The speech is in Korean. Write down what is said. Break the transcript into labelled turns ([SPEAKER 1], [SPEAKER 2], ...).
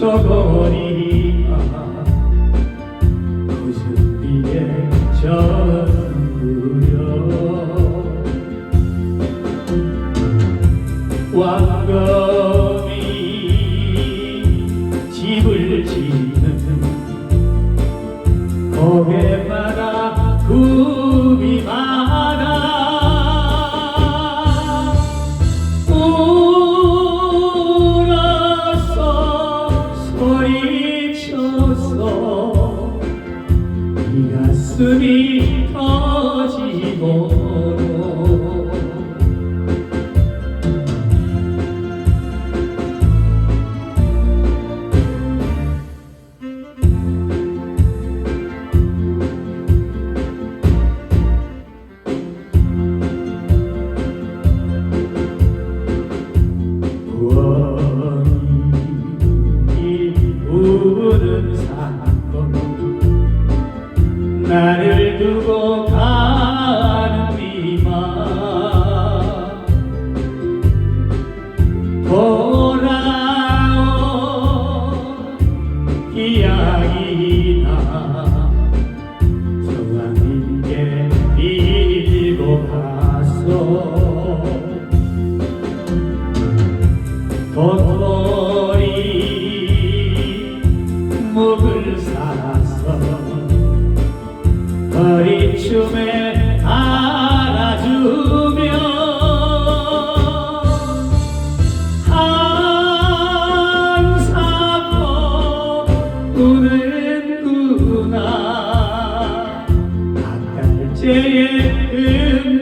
[SPEAKER 1] 저거리니 무슨 비에 전부여 왕거 소리쳐서 이 가슴이 터지고 나를 두고 가. 목을 살아서 어리춤에 알아주며 사고 어, 우는구나. 한 달째의 은